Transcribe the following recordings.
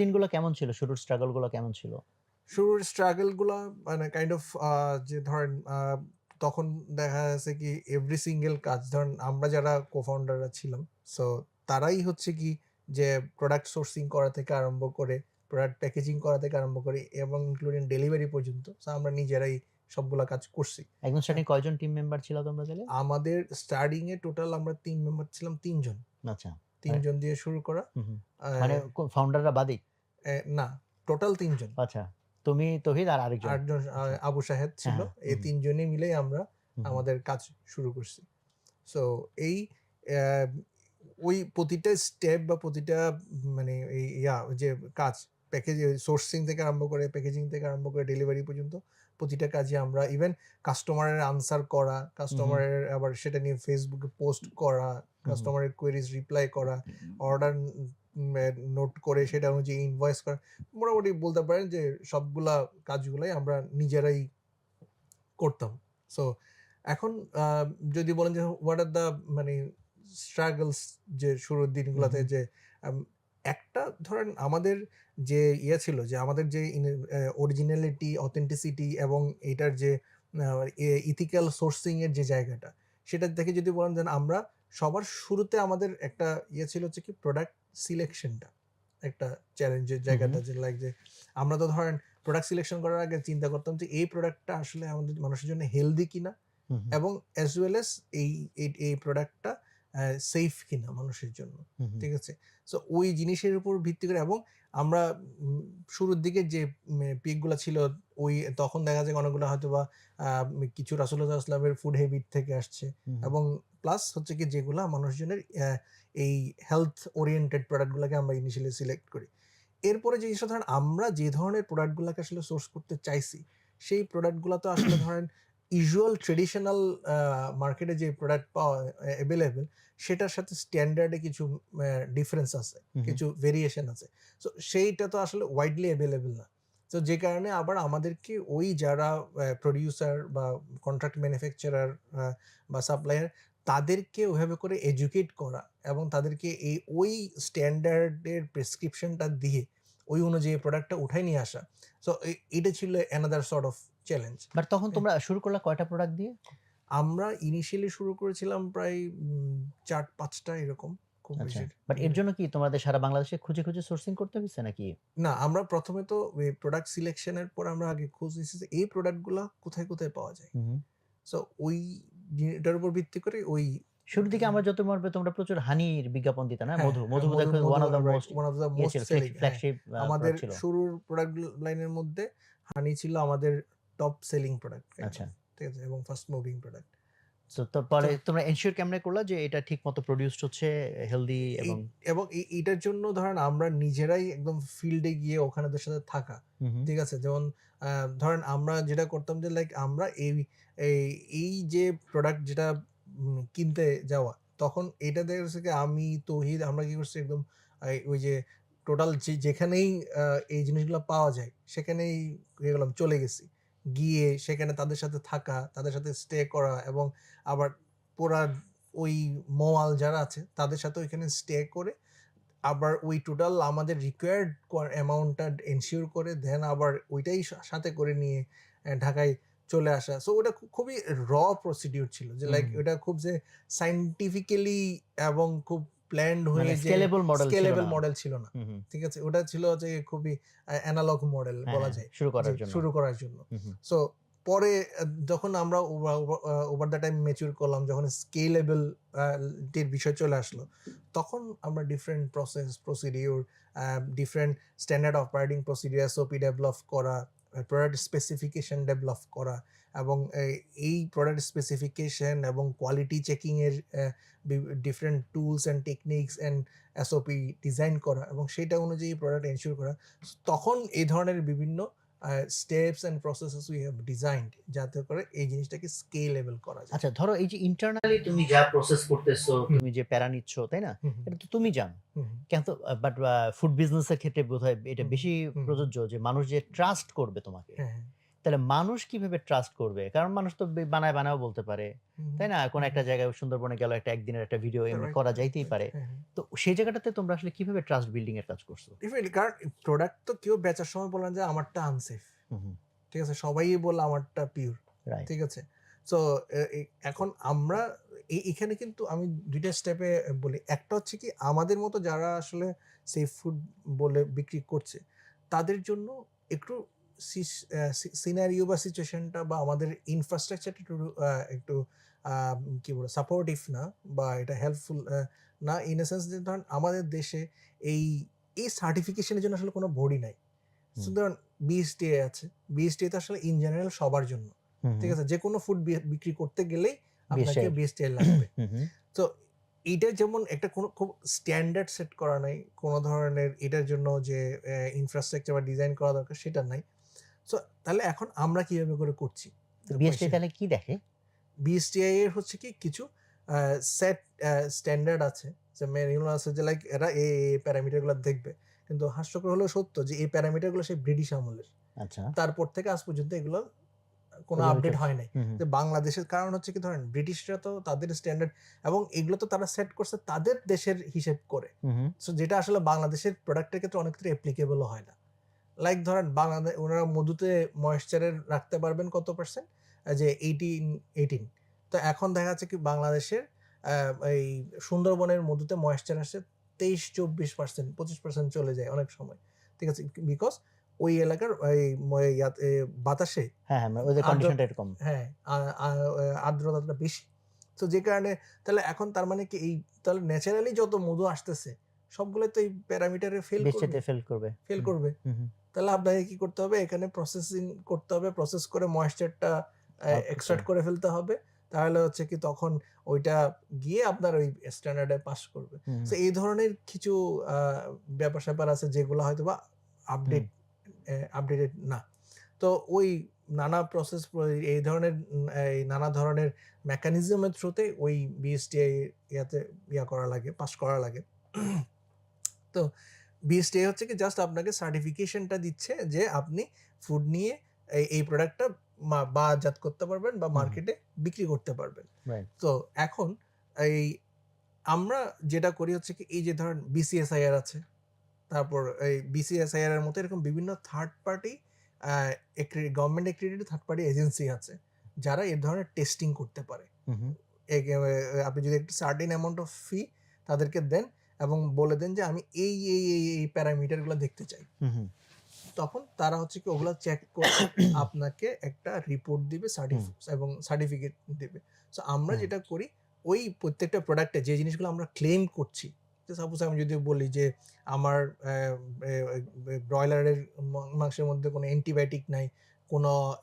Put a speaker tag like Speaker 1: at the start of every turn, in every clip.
Speaker 1: দিনগুলো কেমন ছিল? শুরুর স্ট্রাগলগুলো কেমন ছিল?
Speaker 2: শুরুর স্ট্রাগলগুলা মানে কাইন্ড অফ যে ধরেন তখন দেখা যাচ্ছে কি এভরি সিঙ্গেল কাজ ধরেন আমরা যারা কোফাউন্ডাররা ছিলাম সো তারাই হচ্ছে কি যে প্রোডাক্ট সোর্সিং করা থেকে আরম্ভ করে প্রোডাক্ট প্যাকেজিং করা থেকে আরম্ভ করে এবং ইনক্লুডিং ডেলিভারি পর্যন্ত so আমরা নিজেরাই সবগুলা কাজ করছি।
Speaker 1: একদম স্টার্টিং কয়জন টিম মেম্বার ছিল তোমরা তাহলে?
Speaker 2: আমাদের স্টার্টিং এ টোটাল আমরা তিন মেম্বার ছিলাম তিনজন।
Speaker 1: আচ্ছা।
Speaker 2: তিনজন দিয়ে শুরু করা।
Speaker 1: মানে ফাউন্ডাররা বাদই
Speaker 2: এ, না টোটাল তিনজন।
Speaker 1: আচ্ছা তুমি তহিদ আর আরেকজন।
Speaker 2: আটজন আবু সাহেদ ছিল।
Speaker 1: হ্যাঁ,
Speaker 2: এই। তিনজনই মিলে আমরা। আমাদের কাজ শুরু করছি। সো এই ওই প্রতিটা স্টেপ বা প্রতিটা মানে এই ইয়া যে কাজ প্যাকেজ সোর্সিং থেকে আরম্ভ করে প্যাকেজিং থেকে আরম্ভ করে ডেলিভারি পর্যন্ত প্রতিটা কাজে আমরা ইভেন কাস্টমারের আনসার করা কাস্টমারের আবার সেটা নিয়ে ফেসবুকে পোস্ট করা কাস্টমারের কোয়েরিজ রিপ্লাই করা অর্ডার নোট করে সেটা অনুযায়ী ইনভয়েস করা। মোটামুটি বলতে পারেন যে সবগুলা কাজগুলাই আমরা নিজেরাই করতাম। সো এখন যদি বলেন যে হোয়াট আর দ্য মানে স্ট্রাগলস যে শুরুর দিনগুলোতে যে একটা ধরেন আমাদের যে ইয়ে ছিল যে আমাদের যে অরিজিনালিটি অথেন্টিসিটি এবং এটার যে ইথিক্যাল সোর্সিং এর যে জায়গাটা সেটা দেখে যদি বলেন যে আমরা সবার শুরুতে আমাদের একটা ইয়ে ছিল হচ্ছে কি প্রোডাক্ট সিলেকশনটা একটা চ্যালেঞ্জের জায়গাটা যে লাইক যে আমরা তো ধরেন প্রোডাক্ট সিলেকশন করার আগে চিন্তা করতাম যে এই প্রোডাক্টটা আসলে আমাদের মানুষের জন্য হেলদি কিনা। এবং অ্যাজ ওয়েল এস এই এই- প্রোডাক্টটা সেফ কিনা মানুষের জন্য। ঠিক আছে সো ওই জিনিসের উপর ভিত্তি করে এবং আমরা শুরুর দিকে যে পিকগুলো ছিল ওই তখন দেখা যায় অনেকগুলো হয়তো বা কিছু রাসুল্লাহ আসলামের ফুড হেবিট থেকে আসছে। এবং প্লাস হচ্ছে কি যেগুলো মানুষজনের এই হেলথ ওরিয়েন্টেড প্রোডাক্টগুলোকে আমরা ইনিশিয়ালি সিলেক্ট করি। এরপরে যে জিনিসটা ধরেন আমরা যে ধরনের প্রোডাক্টগুলোকে আসলে সোর্স করতে চাইছি সেই প্রোডাক্টগুলো তো আসলে ধরেন ইউজুয়াল ট্রেডিশনাল মার্কেটে যে প্রোডাক্ট পাওয়া অ্যাভেলেবেল সেটার সাথে স্ট্যান্ডার্ডে কিছু ডিফারেন্স আছে কিছু ভেরিয়েশন আছে। সো সেইটা তো আসলে ওয়াইডলি অ্যাভেলেবেল না। তো যে কারণে আবার আমাদেরকে ওই যারা প্রডিউসার বা কন্ট্রাক্ট ম্যানুফ্যাকচারার বা সাপ্লায়ার তাদেরকে ওইভাবে করে এডুকেট করা এবং তাদেরকে এই ওই স্ট্যান্ডার্ডের প্রেসক্রিপশনটা দিয়ে ওই অনুযায়ী প্রোডাক্টটা উঠাই নিয়ে আসা। সো এটা ছিল another sort of challenge
Speaker 1: but তখন তোমরা শুরু করলা কয়টা প্রোডাক্ট দিয়ে?
Speaker 2: আমরা ইনিশিয়ালি শুরু করেছিলাম প্রায় চার পাঁচটা এরকম খুব
Speaker 1: আচ্ছা। বাট এর জন্য কি তোমাদের সারা বাংলাদেশে খুঁজে খুঁজে সোর্সিং করতে হয়েছে নাকি?
Speaker 2: না আমরা প্রথমে তো প্রোডাক্ট সিলেকশনের পর আমরা আগে খোঁজ নিয়েছি এই প্রোডাক্টগুলো কোথায় কোথায় পাওয়া যায়। সো ওই এটার উপর ভিত্তি করে ওই
Speaker 1: শুরু দিকে আমরা যত মনে তোমরা প্রচুর হানির বিজ্ঞাপন দিতে না?
Speaker 2: হ্যাঁ,
Speaker 1: মধু। মধু one of the most
Speaker 2: one of the most
Speaker 1: flagship
Speaker 2: আমাদের শুরুর প্রোডাক্ট লাইনের মধ্যে হানি ছিল আমাদের টপ সেলিং প্রোডাক্ট
Speaker 1: আচ্ছা।
Speaker 2: ঠিক আছে এবং ফার্স্ট মুভিং প্রোডাক্ট
Speaker 1: তো তারপরে তোমরা এনশিওর কেমনে করলা যে এটা ঠিক মতো প্রোডিউসড হচ্ছে হেলদি এবং
Speaker 2: এবং এইটার জন্য ধরেন আমরা নিজেরাই একদম ফিল্ডে গিয়ে ওখানেদের সাথে থাকা। ঠিক আছে যেমন ধরেন আমরা যেটা করতাম যে লাইক আমরা এই এই- যে প্রোডাক্ট যেটা কিনতে যাওয়া তখন এটা দেখা যাচ্ছে আমি তহিদ আমরা কি করছি একদম ওই যে টোটাল যেখানেই এই জিনিসগুলো পাওয়া যায় সেখানেই গেলাম চলে গেছি গিয়ে সেখানে তাদের সাথে থাকা তাদের সাথে স্টে করা এবং আবার পুরা ওই মোয়াল যারা আছে তাদের সাথে ওইখানে স্টে করে আবার ওই টোটাল আমাদের রিকোয়ার্ড অ্যামাউন্টটা এনশিওর করে দেন আবার ওইটাই সাথে করে নিয়ে ঢাকায় চলে আসা। সো ওটা খুবই র প্রসিডিউর ছিল যে লাইক ওটা খুব যে সাইন্টিফিক্যালি এবং খুব প্ল্যান্ড হয়ে
Speaker 1: স্কেলেবল মডেল
Speaker 2: স্কেলেবল মডেল ছিল না। ঠিক আছে? ওটা ছিল যে খুবই অ্যানালগ মডেল বলা
Speaker 1: হ্যাঁ,
Speaker 2: যায়।
Speaker 1: শুরু করার জন্য।
Speaker 2: শুরু করার জন্য। সো পরে যখন আমরা ওভার দ্য টাইম মেচুর করলাম যখন স্কেলেবল টির বিষয় চলে আসলো তখন আমরা different process procedure different standard operating procedure SOP develop করা প্রোডাক্ট স্পেসিফিকেশন ডেভেলপ করা এবং এই- প্রোডাক্ট স্পেসিফিকেশন এবং quality চেকিংয়ের different tools and techniques and SOP design করা এবং সেটা অনুযায়ী প্রোডাক্ট এনশিওর করা। তখন এই ধরনের বিভিন্ন steps and processes we have designed যাতে করে এই জিনিসটাকে স্কেলেবল করা যায়।
Speaker 1: আচ্ছা ধরো এই যে ইন্টারনালি তুমি যা প্রসেস করতেছো তুমি যে প্যারা নিচ্ছ তাই না? এটা তো তুমি জানো।
Speaker 2: হুম, হুম।
Speaker 1: কেন তো বাট ফুড বিজনেসের ক্ষেত্রে বোধহয় এটা বেশি প্রযোজ্য যে মানুষ যে ট্রাস্ট করবে তোমাকে।
Speaker 2: হ্যাঁ হ্যাঁ।
Speaker 1: তাহলে মানুষ কীভাবে ট্রাস্ট করবে? কারণ মানুষ তো বানায়, বানায়ও বলতে পারে। তাই না? কোন একটা জায়গায় সুন্দরবনে গেল একটা একদিনের একটা ভিডিও এমনি করা যাইতেই পারে।
Speaker 2: হ্যাঁ, হ্যাঁ।
Speaker 1: তো সেই জায়গাটাতে তোমরা আসলে কীভাবে ট্রাস্ট বিল্ডিং এর কাজ করছ?
Speaker 2: কারণ প্রোডাক্ট তো কেউ বেচার সময় বললেন যে আমারটা আনসেফ। ঠিক আছে? সবাই বলল আমারটা পিওর। ঠিক আছে? সো এ এখন আমরা এখানে কিন্তু আমি ২ টা স্টেপে বলি। একটা হচ্ছে কি আমাদের মতো যারা আসলে সেফ ফুড বলে বিক্রি করছে, তাদের জন্য একটু সিনারিও বা সিচুয়েশনটা বা আমাদের ইনফ্রাস্ট্রাকচারটা একটু একটু কি বলে সাপোর্টিভ না বা এটা হেল্পফুল না ইন সেন্স যে ধরেন আমাদের দেশে এই, এই সার্টিফিকেশন এর জন্য আসলে কোনো বডি নাই। ধরুন বিএসটিআই আছে। বিএসটিআই তো আসলে ইন জেনারেল সবার জন্য। ঠিক। আছে? যেকোনো ফুড বিক্রি করতে গেলেই আপনাকে।
Speaker 1: বিএসটিআই
Speaker 2: লাগবে। তো এটা যেমন একটা কোনো খুব স্ট্যান্ডার্ড সেট করা নাই। কোন ধরনের এটার জন্য যে ইনফ্রাস্ট্রাকচার বা ডিজাইন করা দরকার সেটা নাই। সো তাহলে এখন আমরা কীভাবে করে করছি?
Speaker 1: তো বিএসটিআই তাহলে কি দেখে?
Speaker 2: বিএসটিআই এর হচ্ছে কি কিছু সেট স্ট্যান্ডার্ড আছে। যে ম্যানুয়াল আছে যে লাইক এরা এই, এই প্যারামিটারগুলা দেখবে। কিন্তু হাস্যকর হলেও সত্য যে এই প্যারামিটারগুলো সেই ব্রিটিশ আমলের।
Speaker 1: আচ্ছা।
Speaker 2: তারপর থেকে আজ পর্যন্ত এগুলো কোনো আপডেট হয় নাই। যে বাংলাদেশের কারণ হচ্ছে কি ধরেন ব্রিটিশরা তো তাদের স্ট্যান্ডার্ড এবং এগুলো তো তারা সেট করছে তাদের দেশের হিসেব করে। সো যেটা আসলে বাংলাদেশের প্রোডাক্টের ক্ষেত্রে অনেক ক্ষেত্রে অ্যাপ্লিকেবল ও হয় না। লাইক ধরেন বাংলাদে উনারা মধুতে ময়েশ্চারের রাখতে পারবেন কত পার্সেন্ট যে 18 18 তো এখন দেখা যাচ্ছে কি বাংলাদেশের এই সুন্দরবনের মধুতে ময়েশ্চার আসে 23-24% 25% চলে যায় অনেক সময়। ঠিক আছে? বিকজ ওই এলাকার এই ইয়াতে বাতাসে
Speaker 1: হ্যাঁ, হ্যাঁ।
Speaker 2: হ্যাঁ, আর্দ্রতাটা বেশি। তো যে কারণে তাহলে এখন তার মানে কি এই তাহলে ন্যাচারালি যত মধু আসতেছে সবগুলো তো এই প্যারামিটারে ফেল করবে।
Speaker 1: ফেল করবে।
Speaker 2: ফেল করবে। তাহলে আপনাকে কি করতে হবে? এখানে প্রসেসিং করতে হবে। প্রসেস করে ময়েশ্চারটা এক্সট্রাক্ট করে ফেলতে হবে। তাহলে হচ্ছে কি তখন ওইটা গিয়ে আপনার ওই স্ট্যান্ডার্ড পাস করবে।
Speaker 1: হুম।
Speaker 2: এই ধরনের কিছু ব্যাপার-স্যাপার আছে যেগুলো হয়তোবা আপডেট আপডেটেড না। তো ওই নানা প্রসেস এই ধরনের এই নানা ধরনের মেকানিজমের থ্রুতে ওই বিএসটিআই ইয়াতে ইয়া করা লাগে, পাস করা লাগে। তো বিএসটিআই হচ্ছে কি জাস্ট আপনাকে সার্টিফিকেশনটা দিচ্ছে যে আপনি ফুড নিয়ে এই, প্রোডাক্টটা বাজাত করতে পারবেন বা। মার্কেটে বিক্রি করতে পারবেন। তো এখন এই আমরা যেটা করি হচ্ছে কি এই যে ধরেন বিসিএসআইআর আছে। তারপর এই বিসিএসআইআর এর মতো এরকম বিভিন্ন third party government accredited third party agency আছে। যারা এ ধরনের টেস্টিং করতে পারে। আপনি যদি একটা সার্টেন অ্যামাউন্ট অফ ফি তাদেরকে দেন এবং বলে দেন যে আমি এই, এই, এই, এই প্যারামিটারগুলো দেখতে চাই। তখন তারা হচ্ছে কি ওগুলো চেক করে আপনাকে একটা রিপোর্ট দিবে। এবং সার্টিফিকেট দিবে। সো আমরা যেটা করি ওই প্রত্যেকটা প্রোডাক্টে যে জিনিসগুলো আমরা ক্লেম করছি। সাপোজ আমি যদি বলি যে আমার ব্রয়লারের মাংসের মধ্যে কোনো অ্যান্টিবায়োটিক নাই, কোনো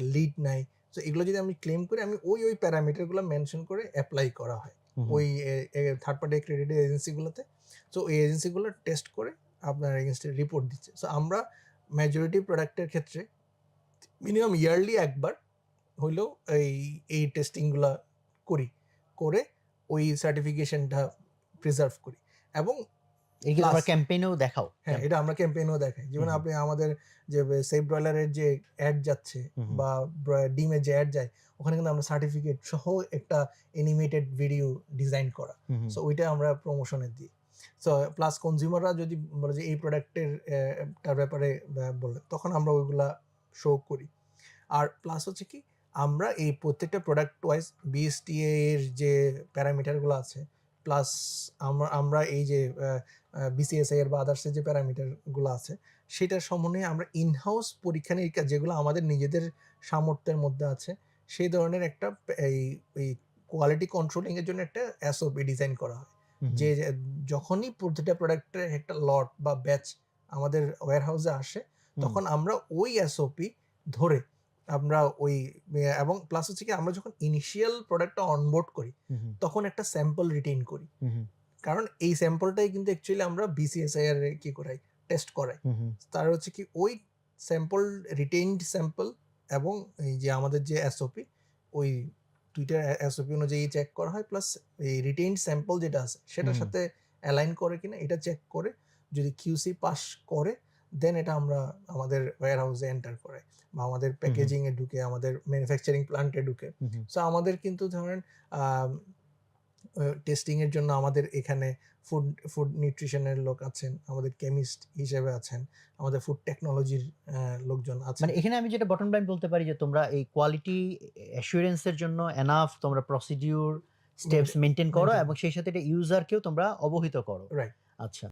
Speaker 2: লিড নাই। সো এগুলো যদি আমি ক্লেম করি আমি ওই, ওই প্যারামিটারগুলো মেনশন করে অ্যাপ্লাই করা হয়। ওই থার্ড পার্টি ক্রেডিট এজেন্সিগুলোতে সো এই এজেন্সিগুলো টেস্ট করে আপনার এগেনস্টে রিপোর্ট দিচ্ছে। সো আমরা মেজরিটি প্রোডাক্টের ক্ষেত্রে মিনিমাম ইয়ারলি একবার হইলেও এই, এই টেস্টিংগুলো করি। করে ওই সার্টিফিকেশনটা প্রিজার্ভ করি। এবং
Speaker 1: এই কি ক্যাম্পেইনেও দেখাও?
Speaker 2: হ্যাঁ, এটা আমরা ক্যাম্পেইনেও দেখাই। যেমন
Speaker 1: হুম, হুম।
Speaker 2: আপনি আমাদের যে বে ব্রয়লারের যে এড যাচ্ছে
Speaker 1: হুম, হুম।
Speaker 2: বা ডিমের যে যায় ওখানে কিন্তু আমরা সার্টিফিকেট সহ একটা অ্যানিমেটেড ভিডিও ডিজাইন করা।
Speaker 1: হুম, হুম।
Speaker 2: সো ওইটা আমরা প্রমোশনে দিই। সো প্লাস কনজিউমাররা যদি বলে যে এই প্রোডাক্টের ব্যাপারে ব্যা বলে তখন আমরা ওইগুলা শো করি। আর প্লাস হচ্ছে কি আমরা এই প্রত্যেকটা প্রোডাক্ট ওয়াইজ বিএসটিএ এর যে প্যারামিটারগুলো আছে প্লাস আমরা এই যে বিসিএসআই এর বা আদার্স এর যে প্যারামিটারগুলো আছে সেটার সমন্বয়ে আমরা ইন হাউস পরীক্ষা-নিরীক্ষা যেগুলো আমাদের নিজেদের সামর্থ্যের মধ্যে আছে সেই ধরনের একটা এই এই কোয়ালিটি কন্ট্রোলিং এর জন্য একটা এসওপি ডিজাইন করা হয়। যে যখনই প্রতিটা প্রোডাক্টের একটা লট বা ব্যাচ আমাদের ওয়্যারহাউসে আসে তখন আমরা ওই এসওপি ধরে আমরা ওই এবং প্লাস হচ্ছে কি আমরা যখন ইনিশিয়াল প্রোডাক্টটা অনবোর্ড করি। তখন একটা স্যাম্পল রিটেইন করি। কারণ এই স্যাম্পলটাই কিন্তু অ্যাকচুয়ালি আমরা বিসিএসআইআর কি করাই টেস্ট করাই। তার হচ্ছে কি ওই স্যাম্পল রিটেইনড স্যাম্পল এবং এই যে আমাদের যে এসওপি ওই ২ টা এ এসওপি অনুযায়ী চেক করা হয় প্লাস এই রিটেইনড স্যাম্পল যেটা আছে সেটার সাথে অ্যালাইন করে কিনা এটা চেক করে যদি কিউসি পাস করে দেন এটা আমরা আমাদের ওয়্যার হাউসে এন্টার করে বা আমাদের প্যাকেজিং এ ঢুকে আমাদের ম্যানুফ্যাকচারিং প্ল্যান্টে ঢুকে। সো আমাদের কিন্তু ধরেন টেস্টিং এর জন্য আমাদের এখানে ফুড ফুড নিউট্রিশনের লোক আছেন আমাদের কেমিস্ট হিসেবে আছেন আমাদের ফুড টেকনোলজির লোকজন আছেন।
Speaker 1: মানে এখানে আমি যেটা বটম লাইন বলতে পারি যে তোমরা এই কোয়ালিটি অ্যাসুরেন্স এর জন্য এনাফ তোমরা প্রসিডিউর স্টেপস মেনটেন করো এবং সেই সাথে এটা ইউজারকেও তোমরা অবহিত করো।
Speaker 2: রাইট
Speaker 1: আচ্ছা।